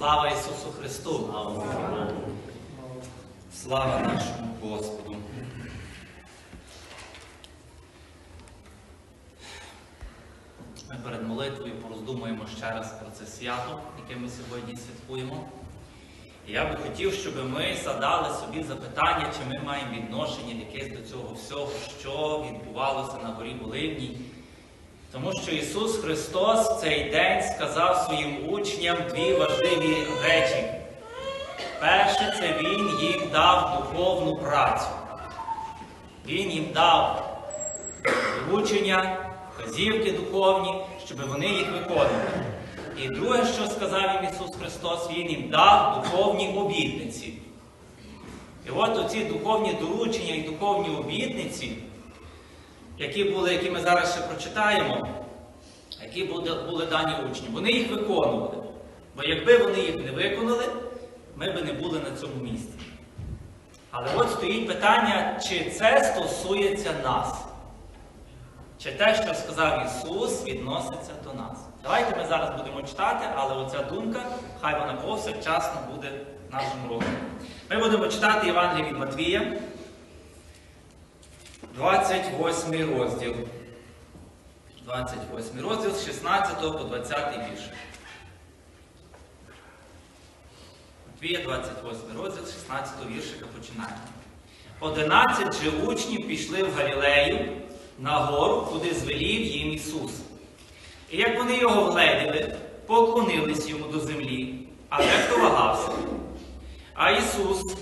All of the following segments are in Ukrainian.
Слава Ісусу Христу! Слава нашому Господу! Ми перед молитвою пороздумуємо ще раз про це свято, яке ми сьогодні святкуємо. І я би хотів, щоб ми задали собі запитання, чи ми маємо відношення якесь до цього всього, що відбувалося на горі Оливній. Тому що Ісус Христос в цей день сказав своїм учням дві важливі речі. Перше, це Він їм дав духовну працю. Він їм дав вручення, вказівки духовні, щоб вони їх виконували. І друге, що сказав їм Ісус Христос, Він їм дав духовні обітниці. І от оці духовні доручення і духовні обітниці, які були, які ми зараз ще прочитаємо, які були, були дані учням, вони їх виконували. Бо якби вони їх не виконали, ми би не були на цьому місці. Але от стоїть питання, чи це стосується нас. Чи те, що сказав Ісус, відноситься до нас. Давайте ми зараз будемо читати, але оця думка, хай вона повсякчасно буде в нашому розумі. Ми будемо читати Євангеліє від Матвія, 28 розділ. 28 розділ з 16 по 20 вірш. Матвія, 28 розділ, з 16 віршика починаємо. Одинадцять же учнів пішли в Галілею на гору, куди звелів їм Ісус. І як вони його вгледіли, поклонились йому до землі, а дехто вагався. А Ісус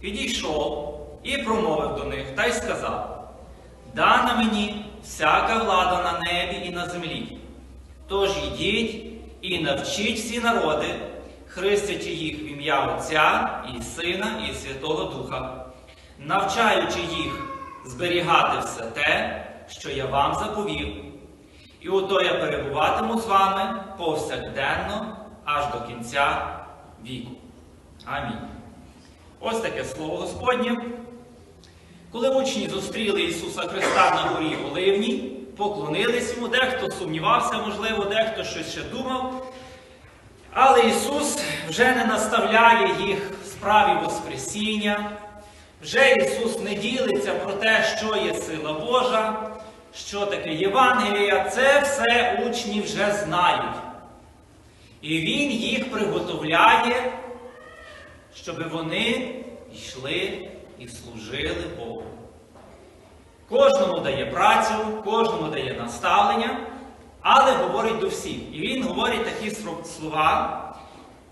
підійшов і промовив до них та й сказав: Дана мені всяка влада на небі і на землі. Тож йдіть і навчіть всі народи, хрестячи їх в ім'я Отця і Сина, і Святого Духа, навчаючи їх зберігати все те, що я вам заповів. І ото я перебуватиму з вами повсякденно аж до кінця віку. Амінь. Ось таке слово Господнє. Коли учні зустріли Ісуса Христа на горі Оливній, поклонились йому, дехто сумнівався, можливо, дехто щось ще думав. Але Ісус вже не наставляє їх в справі Воскресіння. Вже Ісус не ділиться про те, що є сила Божа, що таке Євангелія. Це все учні вже знають. І Він їх приготовляє, щоб вони йшли і служили Богу. Кожному дає працю, кожному дає наставлення, але говорить до всіх. І він говорить такі слова.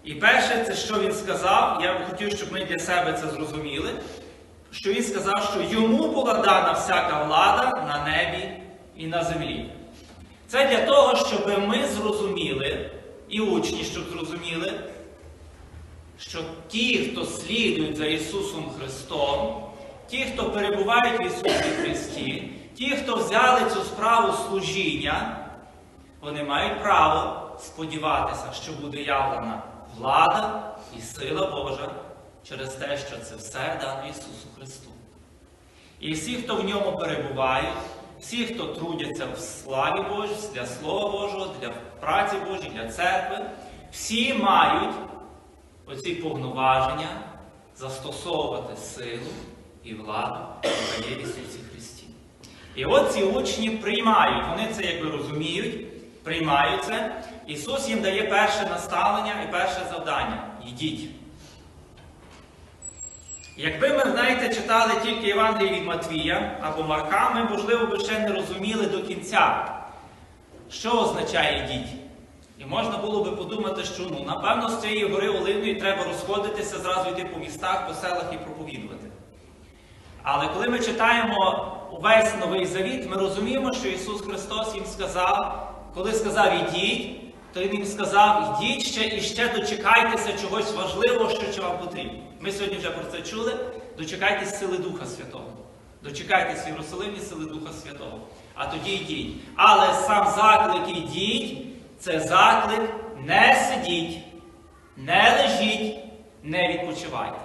І перше, це що він сказав, я б хотів, щоб ми для себе це зрозуміли, що він сказав, що йому була дана всяка влада на небі і на землі. Це для того, щоб ми зрозуміли, і учні, щоб зрозуміли, що ті, хто слідують за Ісусом Христом, ті, хто перебувають в Ісусі Христі, ті, хто взяли цю справу служіння, вони мають право сподіватися, що буде явлена влада і сила Божа через те, що це все дано Ісусу Христу. І всі, хто в ньому перебувають, всі, хто трудяться в славі Божій, для Слова Божого, для праці Божої, для церкви, всі мають оці повноваження застосовувати силу і владу, в Ісусі Христі. І от ці учні приймають, вони це якби розуміють, приймають це. Ісус їм дає перше наставлення і перше завдання йдіть. Якби ми, знаєте, читали тільки Євангеліє від Матвія або Марка, ми, можливо, би ще не розуміли до кінця, що означає йдіть. І можна було би подумати, що ну, напевно з цієї гори Оливної треба розходитися, зразу йти по містах, по селах і проповідувати. Але коли ми читаємо увесь Новий Завіт, ми розуміємо, що Ісус Христос їм сказав, коли сказав ідіть, то Він їм сказав, ідіть ще і ще дочекайтеся чогось важливого, що вам потрібно. Ми сьогодні вже про це чули. Дочекайтесь сили Духа Святого. Дочекайтесь в Єрусалимі сили Духа Святого. А тоді йдіть. Але сам заклик ідіть це заклик. Не сидіть, не лежіть, не відпочивайте.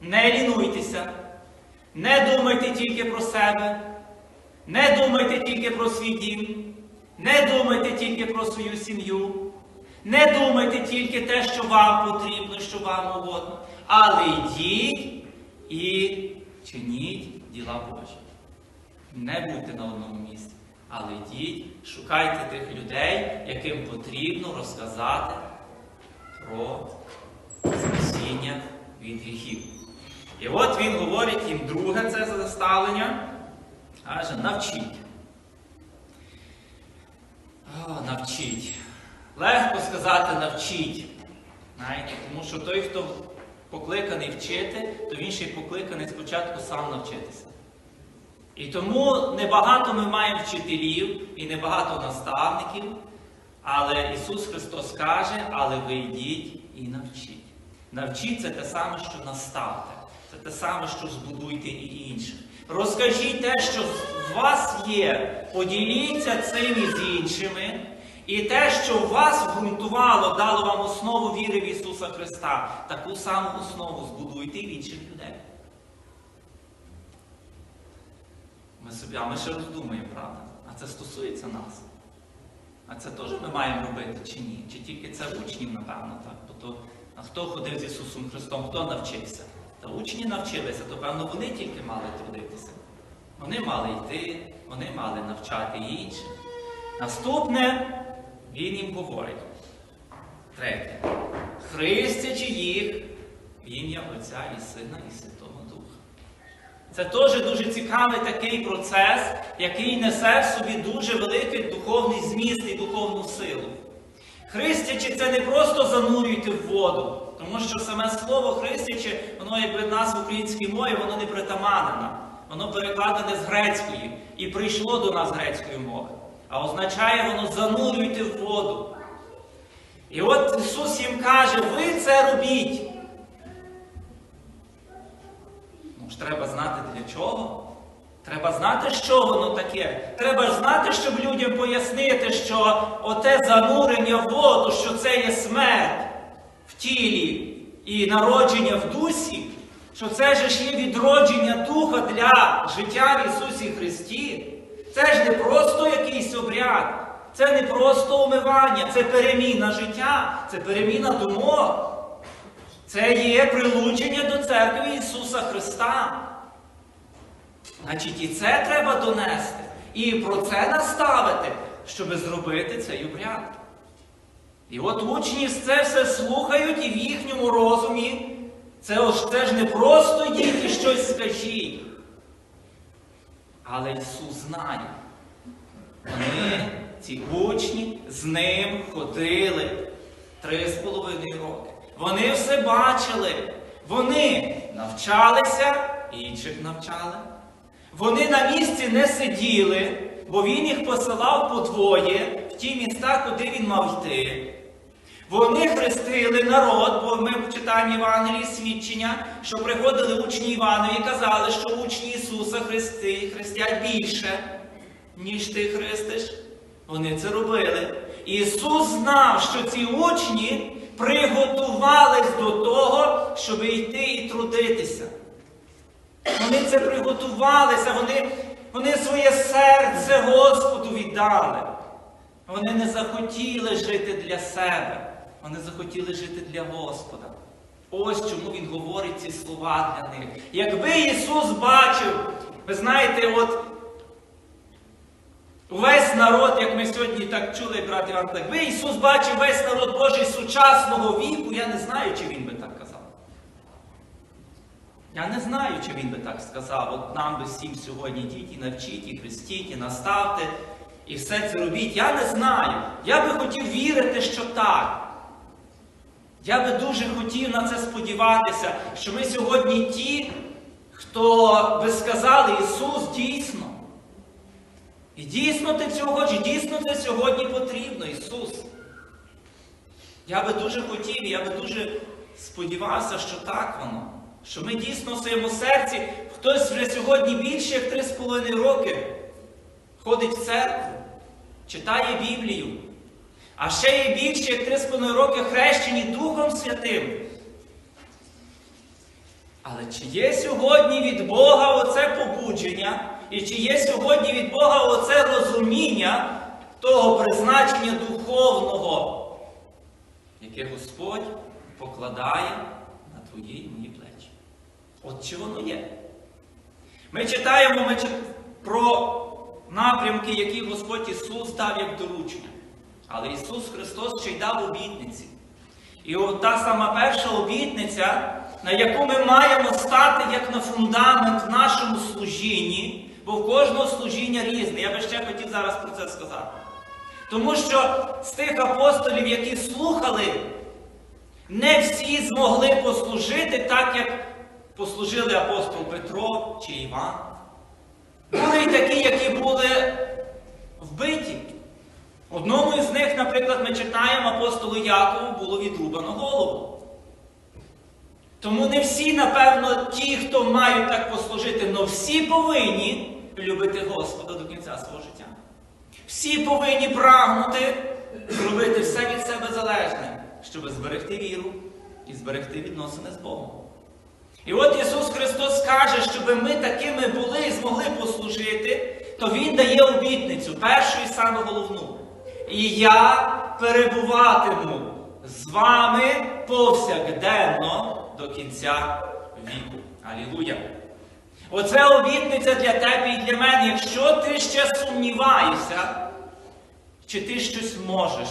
Не лінуйтеся, не думайте тільки про себе, не думайте тільки про свій дім, не думайте тільки про свою сім'ю, Не думайте тільки те, що вам потрібно, що вам угодно, але йдіть і чиніть діла Божі. Не будьте на одному місці, але йдіть, шукайте тих людей, яким потрібно розказати про спасіння від гріхів. І от він говорить їм друге це заставлення, каже, навчіть. О, навчіть. Легко сказати навчіть. Знаєте, Тому що той, хто покликаний вчити, то він ще й покликаний спочатку сам навчитися. І тому небагато ми маємо вчителів і небагато наставників, але Ісус Христос каже, але ви йдіть і навчіть. Навчіть це те саме, що наставте. Це те саме, що збудуйте і інших. Розкажіть те, що в вас є, поділіться цим із іншими. І те, що вас вґрунтувало, дало вам основу віри в Ісуса Христа, таку саму основу збудуйте в інших людей. Ми собі, а ми ще роздумаємо, правда? А це стосується нас. А це теж ми маємо робити чи ні? Чи тільки це учнів, напевно, так? Бо а хто ходив з Ісусом Христом, хто навчився? Та учні навчилися, то певно вони тільки мали трудитися. Вони мали йти, вони мали навчати інших. Наступне він їм говорить. Третє. Христячи їх в ім'я Отця і Сина і Святого. Це теж дуже цікавий такий процес, який несе в собі дуже великий духовний зміст і духовну силу. Христячи, це не просто занурюйте в воду, тому що саме слово христячи, воно якби в нас в українській мові, воно не притаманне. Воно перекладене з грецької і прийшло до нас грецької мови. А означає воно занурюйте в воду. І от Ісус їм каже, ви це робіть. Ну ж треба знати для чого. Треба знати, що воно таке. Треба знати, щоб людям пояснити, що оте занурення в воду, що це є смерть в тілі і народження в дусі, що це ж є відродження духа для життя в Ісусі Христі. Це ж не просто якийсь обряд, це не просто умивання, це переміна життя, це переміна думок. Це є прилучення до церкви Ісуса Христа. Значить, і це треба донести. І про це наставити, щоб зробити цей обряд. І от учні це все слухають і в їхньому розумі. Це, ось, це ж не просто йдіть і щось скажіть. Але Ісус знає. Вони, ці учні, з ним ходили три з половиною роки. Вони все бачили. Вони навчалися, інших навчали. Вони на місці не сиділи, бо він їх посилав подвоє в ті міста, куди він мав йти. Вони хрестили народ, бо ми читаємо Євангелії свідчення, що приходили учні Іванові і казали, що учні Ісуса хрести, хрестять більше, ніж ти хрестиш. Вони це робили. Ісус знав, що ці учні приготувались до того, щоб йти і трудитися. Вони це приготувалися, вони, вони своє серце Господу віддали. Вони не захотіли жити для себе. Вони захотіли жити для Господа. Ось чому Він говорить ці слова для них. Якби Ісус бачив, ви знаєте, от весь народ, як ми сьогодні так чули, брат Іван, якби Ісус бачив весь народ Божий сучасного віку, я не знаю, чи Він би так казав. Я не знаю, чи він би так сказав. От нам би всім сьогодні йдіть і навчіть, і хрестіть, і наставте, і все це робіть. Я не знаю. Я би хотів вірити, що так. Я би дуже хотів на це сподіватися, що ми сьогодні ті, хто би сказали Ісус дійсно. І дійсно ти цього хочеш, дійсно це сьогодні потрібно, Ісус. Я би дуже хотів, я би дуже сподівався, що так воно. Що ми дійсно в своєму серці, хтось вже сьогодні більше як 3,5 роки ходить в церкву, читає Біблію. А ще є більше як 3,5 роки хрещені Духом Святим. Але чи є сьогодні від Бога оце побудження, і чи є сьогодні від Бога оце розуміння того призначення духовного, яке Господь покладає на твої і мої плечі. От чи воно є? Ми читаємо ми чит- про напрямки, які Господь Ісус дав як доручення. Але Ісус Христос ще й дав обітниці. І от та сама перша обітниця, на яку ми маємо стати як на фундамент в нашому служінні, бо в кожного служіння різне. Я би ще хотів зараз про це сказати. Тому що з тих апостолів, які слухали, не всі змогли послужити так, як послужили апостол Петро чи Іван. Були й такі, які були вбиті. Одному із них, наприклад, ми читаємо апостолу Якову було відрубано голову. Тому не всі, напевно, ті, хто мають так послужити, але всі повинні любити Господа до кінця свого життя. Всі повинні прагнути зробити все від себе залежне, щоб зберегти віру і зберегти відносини з Богом. І от Ісус Христос каже, щоб ми такими були і змогли послужити, то Він дає обітницю, першу і саме головну. І я перебуватиму з вами повсякденно до кінця віку. Алілуя! Оце обітниця для тебе і для мене. Якщо ти ще сумніваєшся, чи ти щось можеш,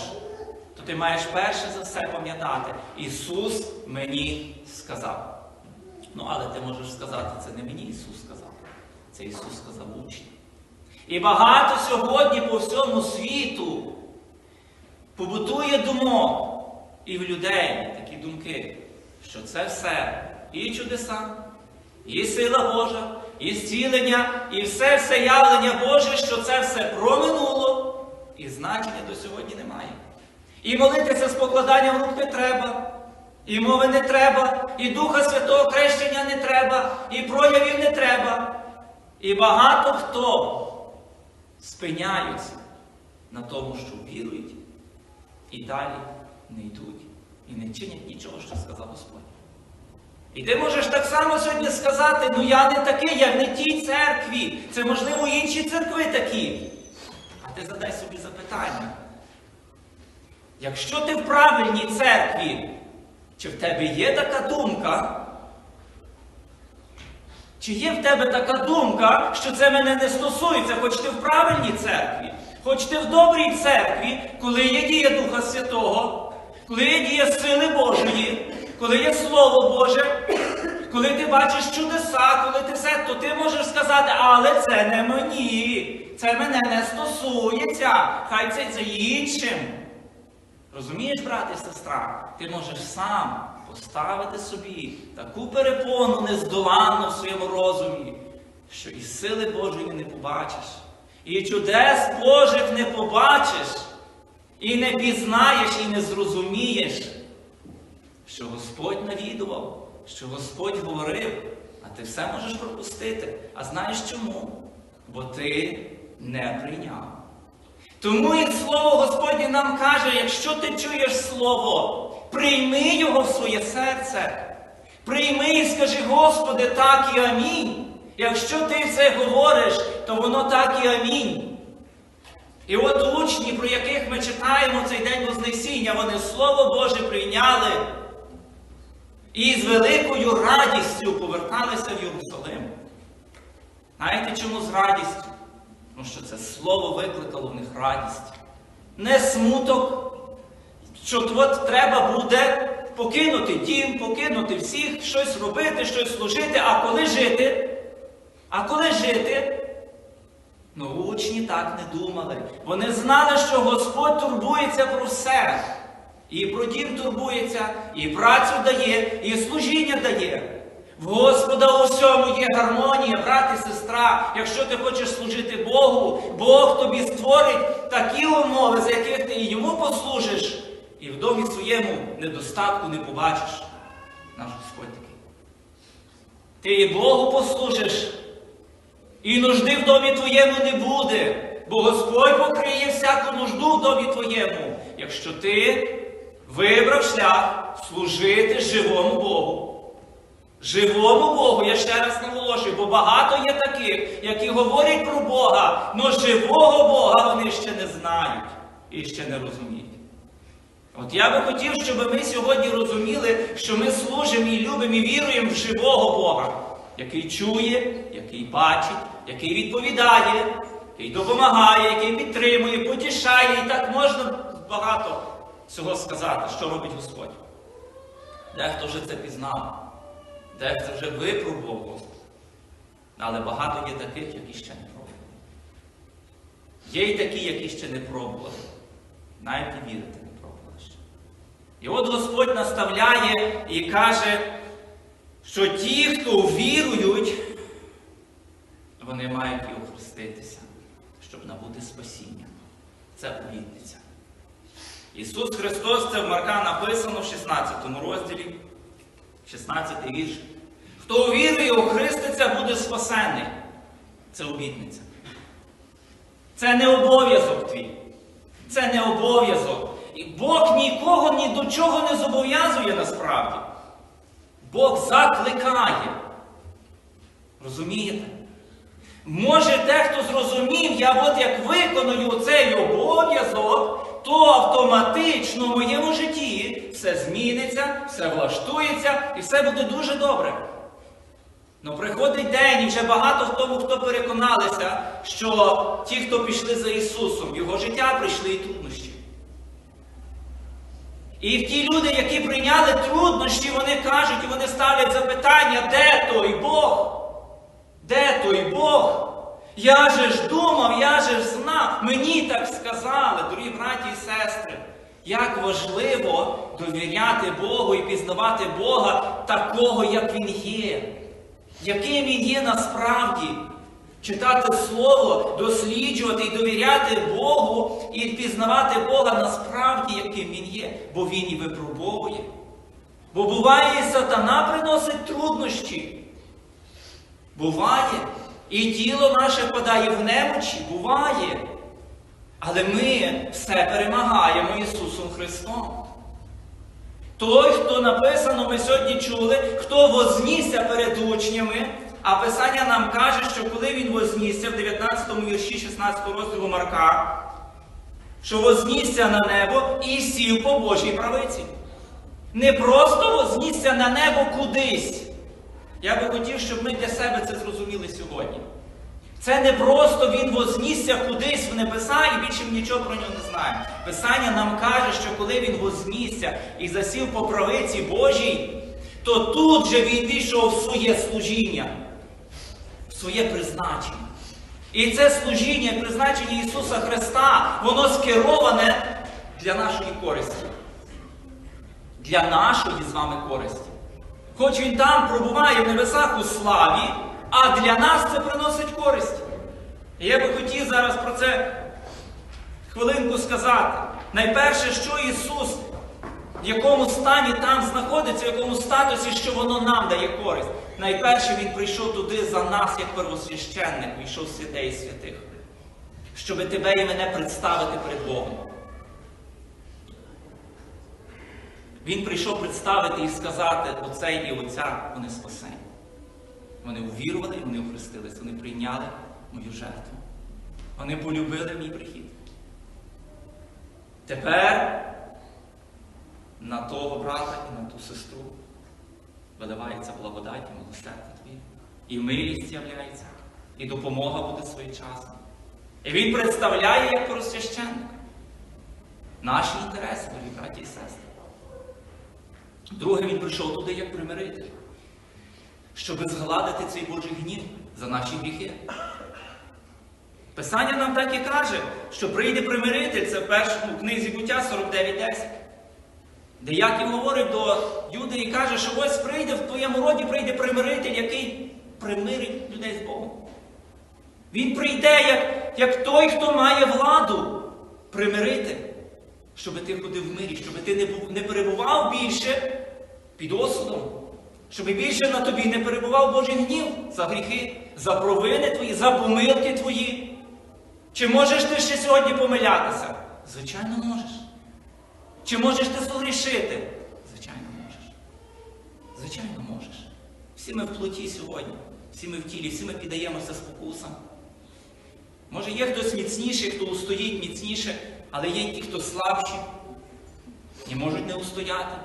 то ти маєш перше за все пам'ятати. Ісус мені сказав. Ну, але ти можеш сказати, це не мені Ісус сказав. Це Ісус сказав учням. І багато сьогодні по всьому світу побутує думок і в людей такі думки, що це все і чудеса, і сила Божа, і зцілення, і все все явлення Боже, що це все проминуло, і значення до сьогодні немає. І молитися з покладанням рук не треба. І мови не треба, і Духа Святого хрещення не треба, і проявів не треба. І багато хто спиняються на тому, що вірують, і далі не йдуть, і не чинять нічого, що сказав Господь. І ти можеш так само сьогодні сказати, ну я не такий, я не тій церкві. Це, можливо, інші церкви такі. А ти задай собі запитання. Якщо ти в правильній церкві, чи в тебе є така думка? Чи є в тебе така думка, що це мене не стосується, хоч ти в правильній церкві, хоч ти в добрій церкві, коли є дія Духа Святого, коли є дія сили Божої, коли є Слово Боже, коли ти бачиш чудеса, коли ти все, то ти можеш сказати, але це не мені, це мене не стосується, хай це за іншим. Розумієш, брат і сестра, ти можеш сам поставити собі таку перепону нездоланну в своєму розумі, що і сили Божої не побачиш, і чудес Божих не побачиш, і не пізнаєш, і не зрозумієш, що Господь навідував, що Господь говорив, а ти все можеш пропустити. А знаєш чому? Бо ти не прийняв. Тому і слово Господнє нам каже, якщо ти чуєш слово, прийми його в своє серце. Прийми і скажи, Господи, так і амінь. Якщо ти це говориш, то воно так і амінь. І от учні, про яких ми читаємо цей день Вознесіння, вони Слово Боже прийняли і з великою радістю поверталися в Єрусалим. Знаєте, чому з радістю? Тому що це слово викликало в них радість. Не смуток, що от треба буде покинути дім, покинути всіх, щось робити, щось служити, а коли жити? А коли жити? Ну, учні так не думали. Вони знали, що Господь турбується про все. І про дім турбується, і працю дає, і служіння дає. В Господа у всьому є гармонія, брат і сестра. Якщо ти хочеш служити Богу, Бог тобі створить такі умови, за яких ти і йому послужиш, і в домі своєму недостатку не побачиш. Наш Господь такий. Ти і Богу послужиш, і нужди в домі твоєму не буде, бо Господь покриє всяку нужду в домі твоєму, якщо ти вибрав шлях служити живому Богу. Живому Богу, я ще раз наголошую, бо багато є таких, які говорять про Бога, але живого Бога вони ще не знають і ще не розуміють. От я би хотів, щоб ми сьогодні розуміли, що ми служимо і любимо і віруємо в живого Бога, який чує, який бачить, який відповідає, який допомагає, який підтримує, потішає. І так можна багато всього сказати, що робить Господь. Дехто вже це пізнав, дехто вже випробував. Але багато є таких, які ще не пробували. Є й такі, які ще не пробували. Навіть і вірити не пробували ще. І от Господь наставляє і каже, що ті, хто вірують, вони мають і охреститися, щоб набути спасіння. Це обітниця. Ісус Христос, це в Марка написано в 16 розділі, 16 вірш. Хто увірує, охриститься, буде спасений. Це обітниця. Це не обов'язок твій. Це не обов'язок. І Бог нікого ні до чого не зобов'язує насправді. Бог закликає. Розумієте? Може, дехто зрозумів, я от як виконую цей обов'язок, то автоматично в моєму житті все зміниться, все влаштується і все буде дуже добре. Ну приходить день, і вже багато в хто переконалися, що ті, хто пішли за Ісусом, його життя прийшли і труднощі. І ті люди, які прийняли труднощі, вони кажуть і вони ставлять запитання, де той Бог? Де той Бог? Я же ж думав, я же ж знав, мені так сказали, дорогі браті і сестри, як важливо довіряти Богу і пізнавати Бога такого, як Він є, яким Він є насправді. Читати Слово, досліджувати і довіряти Богу і пізнавати Бога насправді, яким Він є, бо Він і випробовує. Бо буває, і сатана приносить труднощі. Буває. І тіло наше падає в немочі, буває. Але ми все перемагаємо Ісусом Христом. Той, хто написано, ми сьогодні чули, хто вознісся перед учнями, а Писання нам каже, що коли він вознісся в 19 вірші 16 розділу Марка, що вознісся на небо і сів по Божій правиці. Не просто вознісся на небо кудись. Я би хотів, щоб ми для себе це зрозуміли сьогодні. Це не просто він вознісся кудись в небеса і більше нічого про нього не знаємо. Писання нам каже, що коли він вознісся і засів по правиці Божій, то тут же він війшов в своє служіння, в своє призначення. І це служіння, призначення Ісуса Христа, воно скероване для нашої користі. Для нашої з вами користі. Хоч він там пробуває в небесах у славі, а для нас це приносить користь. Я би хотів зараз про це хвилинку сказати. Найперше, що Ісус, в якому стані там знаходиться, в якому статусі, що воно нам дає користь. Найперше Він прийшов туди за нас, як первосвященник, війшов святей святих, щоб тебе і мене представити перед Богом. Він прийшов представити і сказати, оцей і оця, вони спасені. Вони увірували, вони охрестились, вони прийняли мою жертву. Вони полюбили мій прихід. Тепер на того брата і на ту сестру виливається благодать і милосердя твій. І милість з'являється, і допомога буде своєчасна. І він представляє як просвященник наші інтереси, дорогі браті і сестри. Друге, він прийшов туди як примиритель, щоб згладити цей Божий гнів за наші гріхи. Писання нам так і каже, що прийде примиритель, це в першому книзі буття 49.10. Де Яків говорить до Юди і каже, що ось прийде в твоєму роді прийде примиритель, який примирить людей з Богом. Він прийде як, як той, хто має владу примирити, щоб ти ходив в мирі, щоб ти не, був, не перебував більше під осудом, щоб більше на тобі не перебував Божий гнів за гріхи, за провини твої, за помилки твої. Чи можеш ти ще сьогодні помилятися? Звичайно, можеш. Чи можеш ти согрішити? Звичайно, можеш. Звичайно, можеш. Всі ми в плоті сьогодні, всі ми в тілі, всі ми піддаємося спокусам. Може, є хтось міцніший, хто устоїть міцніше, але є ті, хто слабші. і можуть не устояти.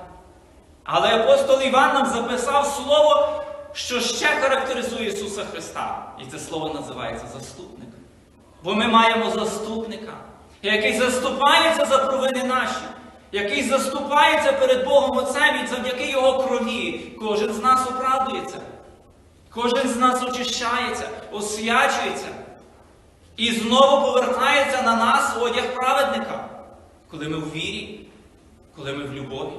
Але апостол Іван нам записав слово, що ще характеризує Ісуса Христа. І це слово називається заступник. Бо ми маємо заступника, який заступається за провини наші, який заступається перед Богом Отцем і завдяки Його крові. Кожен з нас оправдується. Кожен з нас очищається, освячується. І знову повертається на нас одяг праведника, коли ми в вірі, коли ми в любові,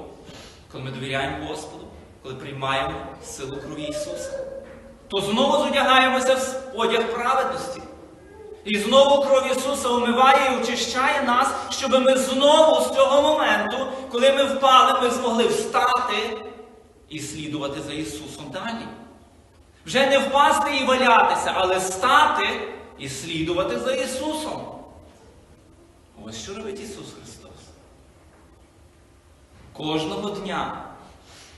коли ми довіряємо Господу, коли приймаємо силу крові Ісуса. То знову зодягаємося в одяг праведності. І знову кров Ісуса омиває і очищає нас, щоб ми знову з цього моменту, коли ми впали, ми змогли встати і слідувати за Ісусом далі. Вже не впасти і валятися, але стати і слідувати за Ісусом. Ось що робить Ісус Христос. Кожного дня,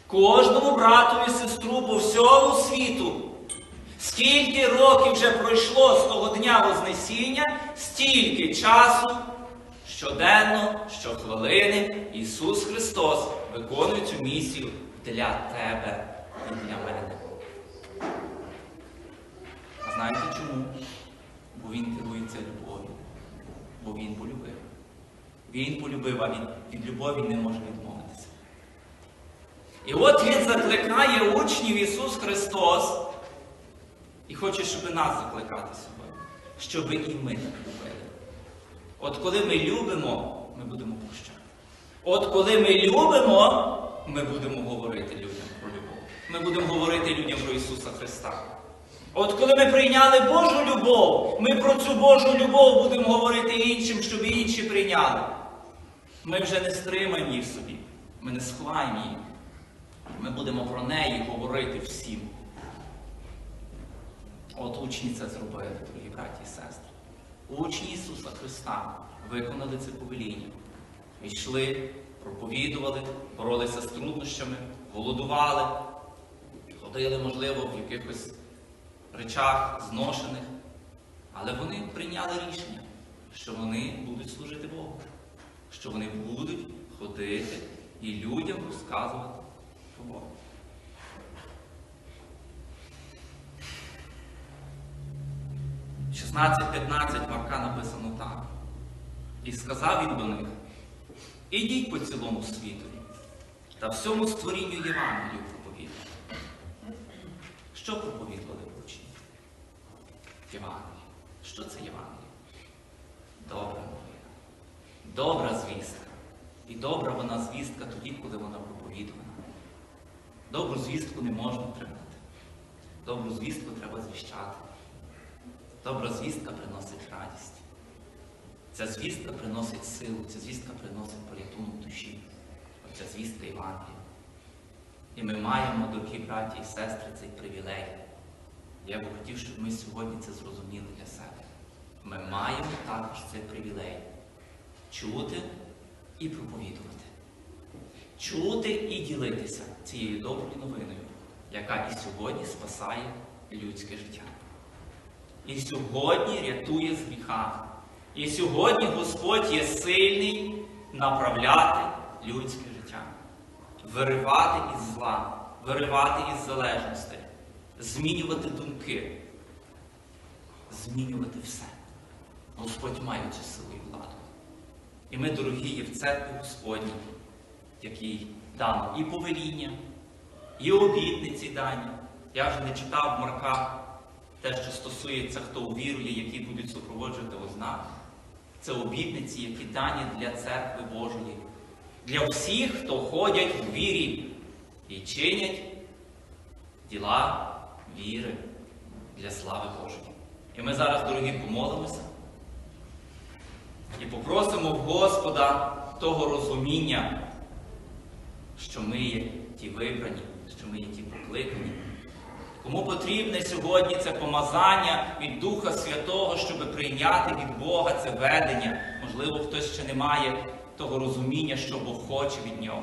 кожному брату і сестру по всьому світу. Скільки років вже пройшло з того дня Вознесіння, стільки часу, щоденно, щохвилини Ісус Христос виконує цю місію для тебе і для мене. А знаєте чому? Він керується любов'ю. Бо Він полюбив. Він полюбив, а від, від любові не може відмовитися. І от Він закликає учнів Ісус Христос. І хоче, щоб нас закликати сьогодні, щоб і ми так любили. От коли ми любимо, ми будемо прощати. От коли ми любимо, ми будемо говорити людям про любов. Ми будемо говорити людям про Ісуса Христа. От коли ми прийняли Божу любов, ми про цю Божу любов будемо говорити іншим, щоб інші прийняли. Ми вже не стримаємо її в собі, ми не сховаємо її. Ми будемо про неї говорити всім. От учні це зробили, дорогі браті і сестри. Учні Ісуса Христа виконали це повеління. Йшли, проповідували, боролися з труднощами, голодували, ходили, можливо, в якихось речах зношених. Але вони прийняли рішення, що вони будуть служити Богу, що вони будуть ходити і людям розказувати про Бога. 16.15 Марка написано так. І сказав він до них: Ідіть по цілому світу та всьому створінню Євангелію проповідувати. Що проповідували учні? Євангеліє. Що це Євангеліє? Добра новина. Добра звістка. І добра вона звістка тоді, коли вона проповідувана. Добру звістку не можна тримати. Добру звістку треба звіщати. Добра звістка приносить радість. Ця звістка приносить силу, ця звістка приносить порятунок душі. Оця звістка Євангелія. І ми маємо, дорогі браті і сестри, цей привілей. Я би хотів, щоб ми сьогодні це зрозуміли для себе. Ми маємо також цей привілей чути і проповідувати. Чути і ділитися цією доброю новиною, яка і сьогодні спасає людське життя. І сьогодні рятує з гріха. І сьогодні Господь є сильний направляти людське життя, виривати із зла, виривати із залежностей, змінювати думки, змінювати все. Господь має цю силу і владу. І ми, дорогі, є в церкві Господній, який дано і повеління, і обітниці дані. Я вже не читав Марка те, що стосується, хто увірує, які будуть супроводжувати ознаки. Це обітниці, які дані для церкви Божої, для всіх, хто ходять в вірі і чинять діла віри для слави Божої. І ми зараз, дорогі, помолимося і попросимо в Господа того розуміння, що ми є ті вибрані, що ми є ті покликані. Кому потрібне сьогодні це помазання від Духа Святого, щоб прийняти від Бога це ведення. Можливо, хтось ще не має того розуміння, що Бог хоче від нього.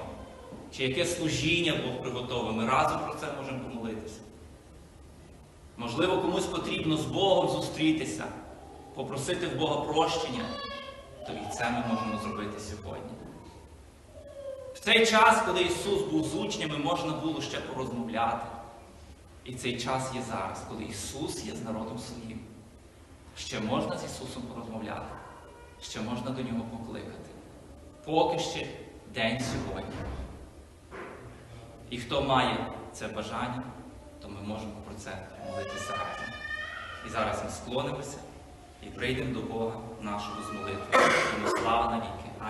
Чи яке служіння Бог приготовив. Ми разом про це можемо помолитися. Можливо, комусь потрібно з Богом зустрітися, попросити в Бога прощення, то і це ми можемо зробити сьогодні. В цей час, коли Ісус був з учнями, можна було ще порозмовляти. І цей час є зараз, коли Ісус є з народом своїм. Ще можна з Ісусом порозмовляти, ще можна до Нього покликати. Поки ще день сьогодні. І хто має це бажання, ми можемо про це молитися разом. І зараз ми склонимося і прийдемо до Бога нашого з молитвою. Йому слава навіки.